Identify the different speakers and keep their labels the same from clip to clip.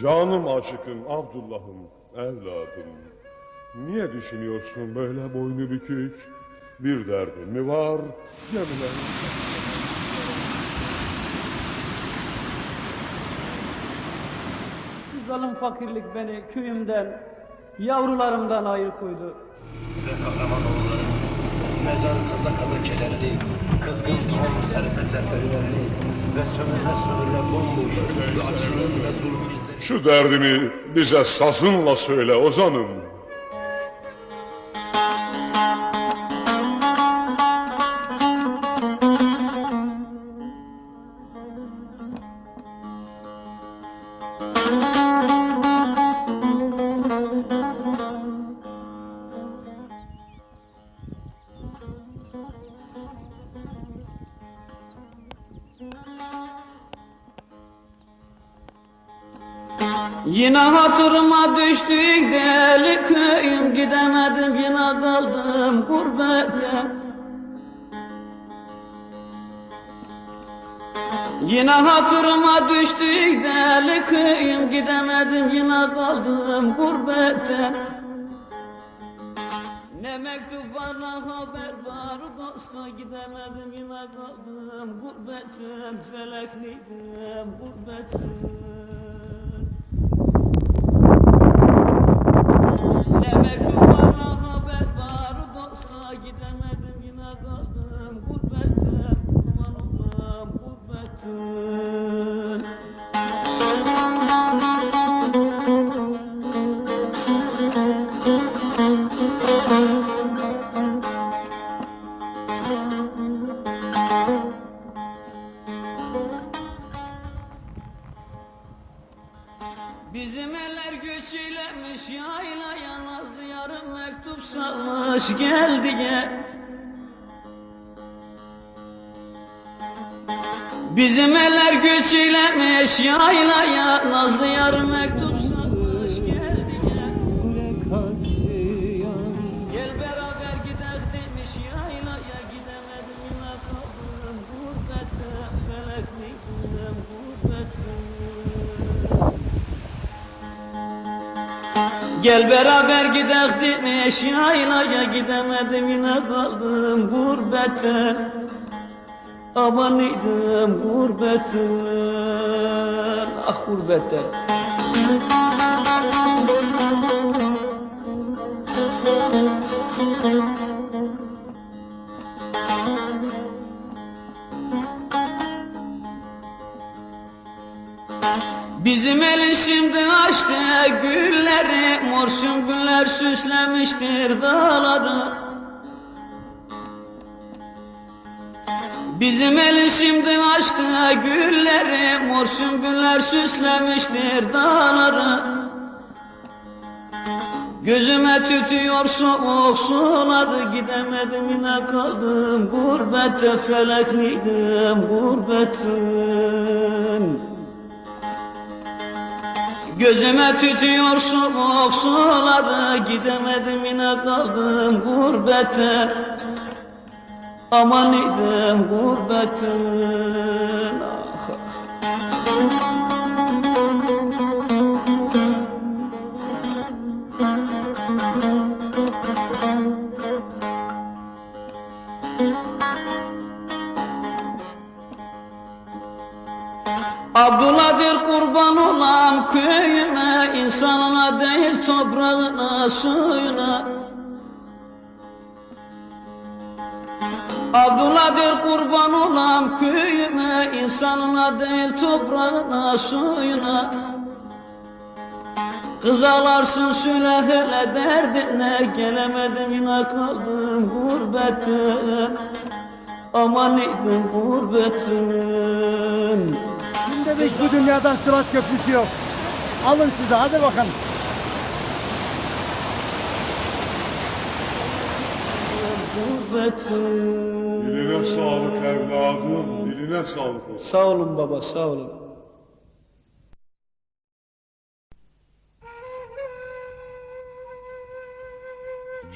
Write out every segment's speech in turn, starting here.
Speaker 1: Canım aşıkım Abdullah'ım evladım. Niye düşünüyorsun böyle boynu bükük? Bir derdin mi var gemiler?
Speaker 2: Zalim fakirlik beni köyümden, yavrularımdan ayrı koydu.
Speaker 3: ve kahraman oğulları Mezar kaza kaza kederli Kızgın ton serpe serpe hünerli Ve sömürle sömürle bomboş Ve açlığın ve zulmün izleri
Speaker 1: Şu derdini bize sazınla söyle ozanım.
Speaker 2: Yine hatırıma düştük deli köyüm Gidemedim yine kaldım gurbette Yine hatırıma düştük deli köyüm Gidemedim yine kaldım gurbette Ne mektup var ne haber var dosta Gidemedim yine kaldım gurbetim Felekliydim gurbetim Ne ne haber var. Dosta Gidemedim yine kaldım. Gurbette Kurban olam gurbetin eylemiş yaylaya Nazlı yarım mektup salmış. Geldi gel. Bizim eller göç eylemiş yaylaya Nazlı yarım mektup salmış. Geldi gel. Gel beraber gider demiş yaylaya Gidemedim. Yine kaldım gurbette Felekliydim gurbette Gel beraber gidek demiş yaylaya gidemedim yine kaldım gurbette Amanıydım gurbetten ah gurbette Bizim elin şimdi açtı gülleri Mor sümbüller süslemiştir dağları. Bizim elin şimdi açtı gülleri Mor sümbüller süslemiştir dağları. Gözüme tütüyor soğuk suları Gidemedim yine kaldım gurbette Felekliydim gurbetin Gözüme tütüyor soğuk suları Gidemedim yine kaldım gurbete. Aman idim gurbetin Abdullah'dır kurban olam köyüme insanına değil toprağına suyuna. Abdullah'dır kurban olam köyüme insanına değil toprağına suyuna. Kız ağlarsın söyle hele derdine Gelemedim yine kaldım gurbette Aman idim gurbetin
Speaker 4: Biz bu dünyadan Sırat Köprüsü yok. Alın size hadi bakalım.
Speaker 1: Diline sağlık evladım, diline sağlık olsun.
Speaker 2: Sağ olun baba sağ olun.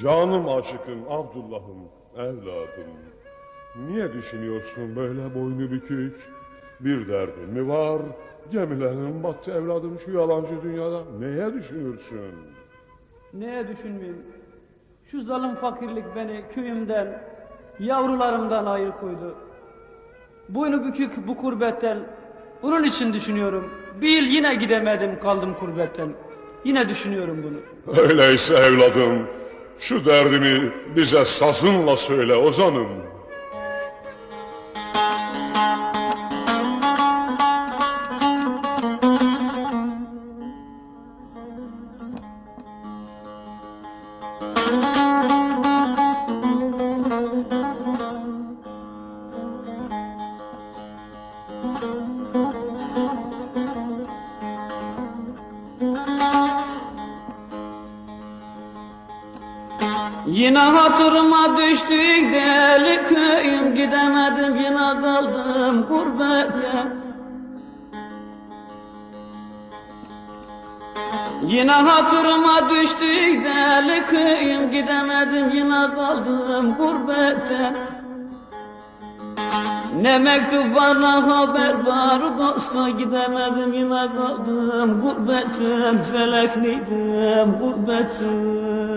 Speaker 1: Canım aşıkım Abdullah'ım evladım. Niye düşünüyorsun böyle boynu bükük? Bir derdin mi var? Gemilerin battı evladım şu yalancı dünyada. Neye düşünürsün?
Speaker 2: Neye düşünmeyeyim? Şu zalim fakirlik beni köyümden, yavrularımdan ayır koydu. Boynu bükük bu kurbetten, bunun için düşünüyorum. Bir yıl yine gidemedim kaldım kurbetten. Yine düşünüyorum bunu.
Speaker 1: Öyleyse evladım, şu derdini bize sazınla söyle ozanım.
Speaker 2: Yine hatırıma düştük deli köyüm. Gidemedim yine kaldım gurbette Yine hatırıma düştük deli köyüm Gidemedim yine kaldım gurbette. Ne mektup var ne haber var? Dosta Gidemedim yine kaldım gurbette Felekliydim gurbetin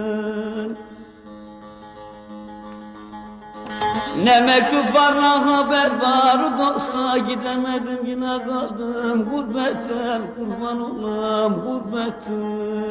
Speaker 2: Ne mektup var ne haber var? Dosta Gidemedim yine kaldım. Gurbetten Kurban olam gurbetten